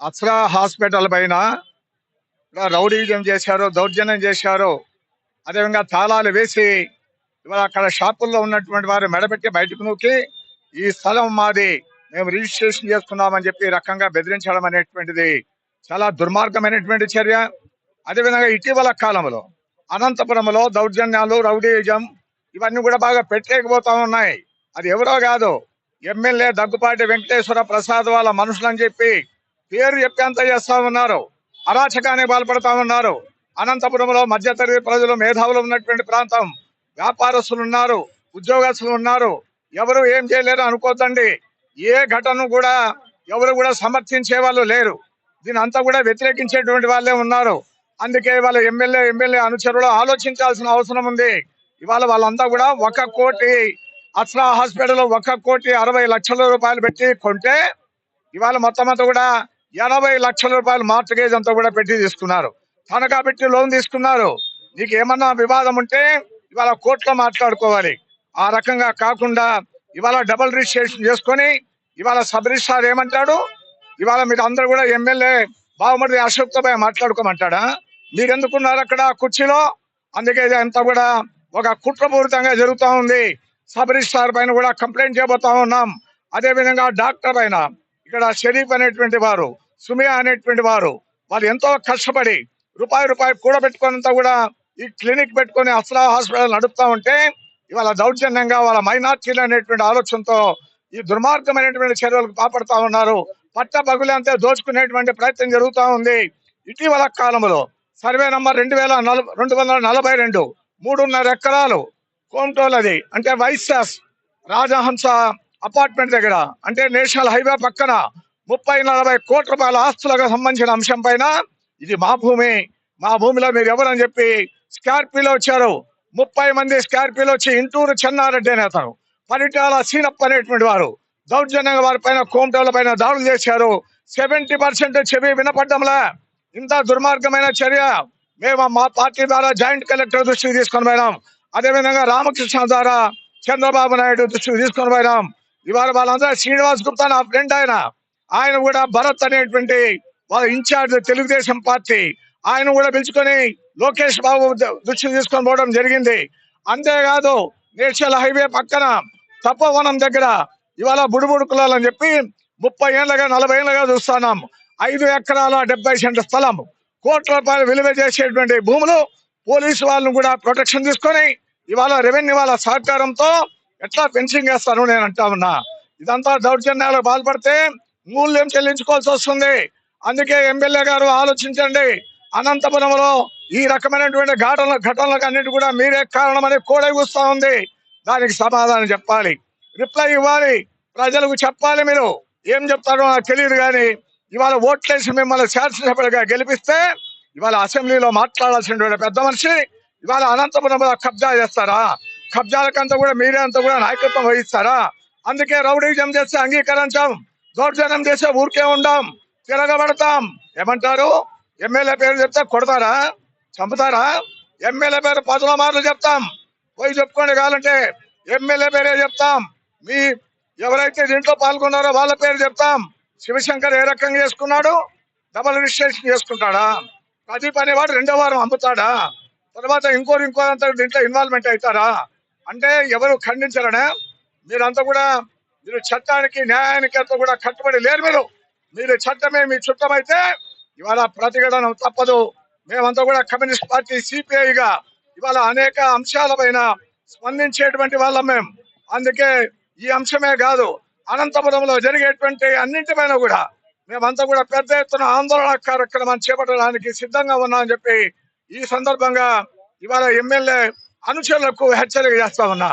Apsara hospital పైన rowdyism చేశారు దౌర్జన్యం చేశారు. అదేవిధంగా తాళాలు వేసి ఇవాళ అక్కడ షాపుల్లో ఉన్నటువంటి వారు మెడబెట్టి బయటకు నూకి ఈ స్థలం మాది మేము రిజిస్ట్రేషన్ చేసుకున్నామని చెప్పి రకంగా బెదిరించడం అనేటువంటిది చాలా దుర్మార్గమైనటువంటి చర్య. అదేవిధంగా ఇటీవల కాలంలో అనంతపురంలో దౌర్జన్యాలు రౌడీజం ఇవన్నీ కూడా బాగా పెట్టలేకపోతా ఉన్నాయి. అది ఎవరో కాదు ఎమ్మెల్యే దగ్గుపాటి వెంకటేశ్వర ప్రసాద్ వాళ్ళ మనుషులని చెప్పి పేరు చెప్పి చేస్తా ఉన్నారు. అరాచకానికి పాల్పడతా ఉన్నారు. అనంతపురంలో మధ్యతరగతి ప్రజలు మేధావులు ఉన్నటువంటి ప్రాంతం. వ్యాపారస్తులు ఉన్నారు ఉద్యోగస్తులు ఉన్నారు. ఎవరు ఏం చేయలేరు అనుకోద్దండి. ఏ ఘటన కూడా ఎవరు కూడా సమర్థించే వాళ్ళు లేరు. దీని అంతా కూడా వ్యతిరేకించేటువంటి వాళ్ళే ఉన్నారు. అందుకే వాళ్ళ ఎమ్మెల్యే ఎమ్మెల్యే అనుచరులు ఆలోచించాల్సిన అవసరం ఉంది. ఇవాళ వాళ్ళంతా కూడా ఒక కోటి అస్రా హాస్పిటల్ ఒక కోటి అరవై లక్షల రూపాయలు పెట్టి కొంటే ఇవాళ మొత్తం అంతా కూడా ఎనభై లక్షల రూపాయలు మార్టగేజ్ అంతా కూడా పెట్టి తీసుకున్నారు. తనఖా పెట్టి లోన్ తీసుకున్నారు. నీకు ఏమన్నా వివాదం ఉంటే ఇవాళ కోర్టులో మాట్లాడుకోవాలి. ఆ రకంగా కాకుండా ఇవాళ డబుల్ రిజిస్ట్రేషన్ చేసుకొని ఇవాళ సబ్ రిజిస్ట్రార్ ఏమంటాడు? ఇవాళ మీరు అందరూ కూడా ఎమ్మెల్యే బావమరిది అశోక్తో మాట్లాడుకోమంటాడా? మీరెందుకున్నారు అక్కడ కుర్చీలో? అందుకే ఇది అంతా కూడా ఒక కుట్రపూరితంగా జరుగుతూ ఉంది. సబ్ రిజిస్ట్రార్ పైన కూడా కంప్లైంట్ చేయబోతా ఉన్నాం. అదే విధంగా డాక్టర్ పైన ఇక్కడ షరీఫ్ అనేటువంటి వారు సుమియా అనేటువంటి వారు వాళ్ళు ఎంతో కష్టపడి రూపాయి రూపాయి కూడబెట్టుకున్నంతా కూడా ఈ క్లినిక్ పెట్టుకొని అఫ్లా హాస్పిటల్ నడుపుతా ఉంటే ఇవాళ దౌర్జన్యంగా వాళ్ళ మైనార్టీలు అనేటువంటి ఆలోచనతో ఈ దుర్మార్గమైనటువంటి చర్యలకు పాపడతా ఉన్నారు. పట్ట పగులంతా అంతే దోచుకునేటువంటి ప్రయత్నం జరుగుతూ ఉంది. ఇటీవల కాలంలో సర్వే నంబర్ రెండు వేల నలభై రెండు వందల నలభై రెండు మూడున్నర ఎకరాలు కోమటోలది అంటే వైసస్ రాజహంస అపార్ట్మెంట్ దగ్గర. అంటే నేషనల్ హైవే పక్కన ముప్పై నలభై కోట్ల రూపాయల ఆస్తులకు సంబంధించిన అంశం పైన ఇది మా భూమి. మా భూమిలో మీరు ఎవరని చెప్పి స్కార్పియోలో వచ్చారు. ముప్పై మంది స్కార్పియోలో వచ్చి ఇంటూరు చెన్నారెడ్డి అనే అతను. పరిటాల సీనప్ప అనేటువంటి వారు. దౌర్జన్యంగా వారి పైన కోమటోల పైన దాడులు చేశారు. సెవెంటీ పర్సెంట్ చెవి వినపడ్డంలా. ఇంత దుర్మార్గమైన చర్య. మేము మా పార్టీ ద్వారా జాయింట్ కలెక్టర్ దృష్టికి తీసుకొని పోయినాం. అదేవిధంగా రామకృష్ణ ద్వారా చంద్రబాబు నాయుడు దృష్టికి తీసుకొని పోయినాం. ఇవాళ వాళ్ళందరూ శ్రీనివాస్ గుప్తా నా ఫ్రెండ్ ఆయన. ఆయన కూడా భరత్ అనేటువంటి వాళ్ళ ఇన్ఛార్జ్ తెలుగుదేశం పార్టీ. ఆయన కూడా పిలుచుకొని లోకేష్ బాబు ద- తీసుకొని పోవడం జరిగింది. అంతేకాదు నేషనల్ హైవే పక్కన తపోవనం దగ్గర ఇవాళ బుడుబుడు కులాలని చెప్పి ముప్పై ఏళ్ళగా నలభై ఏళ్ళగా చూస్తున్నాం. ఐదు ఎకరాల డెబ్బై సెంట్ల స్థలం. కోట్ల రూపాయలు విలువ చేసేటువంటి భూములు పోలీసు వాళ్ళను కూడా ప్రొటెక్షన్ తీసుకొని ఇవాళ రెవెన్యూ వాళ్ళ సహకారంతో ఎట్లా ఫెన్సింగ్ వేస్తాను నేను అంటా ఉన్నా. ఇదంతా దౌర్జన్యాలకు పాల్పడితే మూల్యం చెల్లించుకోవాల్సి వస్తుంది. అందుకే ఎమ్మెల్యే గారు ఆలోచించండి. అనంతపురంలో ఈ రకమైనటువంటి ఘటన ఘటనలకు అన్నిటి కూడా మీరే కారణమని కూడగూస్తా ఉంది. దానికి సమాధానం చెప్పాలి. రిప్లై ఇవ్వాలి. ప్రజలకు చెప్పాలి మీరు. ఏం చెప్తారో నాకు తెలియదు కానీ ఇవాళ ఓట్లేసి మిమ్మల్ని శాసనసభ్యులుగా గెలిపిస్తే ఇవాళ అసెంబ్లీలో మాట్లాడాల్సినటువంటి పెద్ద మనిషి ఇవాళ అనంతపురంలో కబ్జా చేస్తారా? కబ్జాలకంతా కూడా మీరే అంతా కూడా నాయకత్వం వహిస్తారా? అందుకే రౌడీజం చేస్తే అంగీకరించాం దౌర్జన్యం చేస్తే ఊరికే ఉండాం తిరగబడతాం. ఏమంటారు? ఎమ్మెల్యే పేరు చెప్తే కొడతారా? చంపుతారా? ఎమ్మెల్యే పేరు పదవ మార్లు చెప్తాం. పోయి చెప్పుకోండి కావాలంటే ఎమ్మెల్యే పేరే చెప్తాం. మీ ఎవరైతే దీంట్లో పాల్గొన్నారో వాళ్ళ పేరు చెప్తాం. శివశంకర్ ఏ రకంగా చేసుకున్నాడు? Double registration చేసుకుంటాడా? ప్రదీప్ పని వాడు రెండో వారం అమ్ముతాడా? తర్వాత ఇంకోరు ఇంకోరంతా దీంట్లో ఇన్వాల్వ్మెంట్ అవుతారా? అంటే ఎవరు ఖండించరనే? మీరంతా కూడా మీరు చట్టానికి న్యాయానికి అంతా కూడా కట్టుబడి లేరు మీరు. మీరు చట్టమే మీ చుట్టమైతే ఇవాళ ప్రతిఘటన తప్పదు. మేమంతా కూడా కమ్యూనిస్ట్ పార్టీ సిపిఐగా ఇవాళ అనేక అంశాలపైన స్పందించేటువంటి వాళ్ళం మేము అందుకే ఈ అంశమే కాదు అనంతపురంలో జరిగేటువంటి అన్నింటిపైన కూడా మేమంతా కూడా పెద్ద ఎత్తున ఆందోళన కార్యక్రమాన్ని చేపట్టడానికి సిద్ధంగా ఉన్నామని చెప్పి ఈ సందర్భంగా ఇవాళ ఎమ్మెల్యే అనుచరులకు హెచ్చరిక చేస్తా ఉన్నా.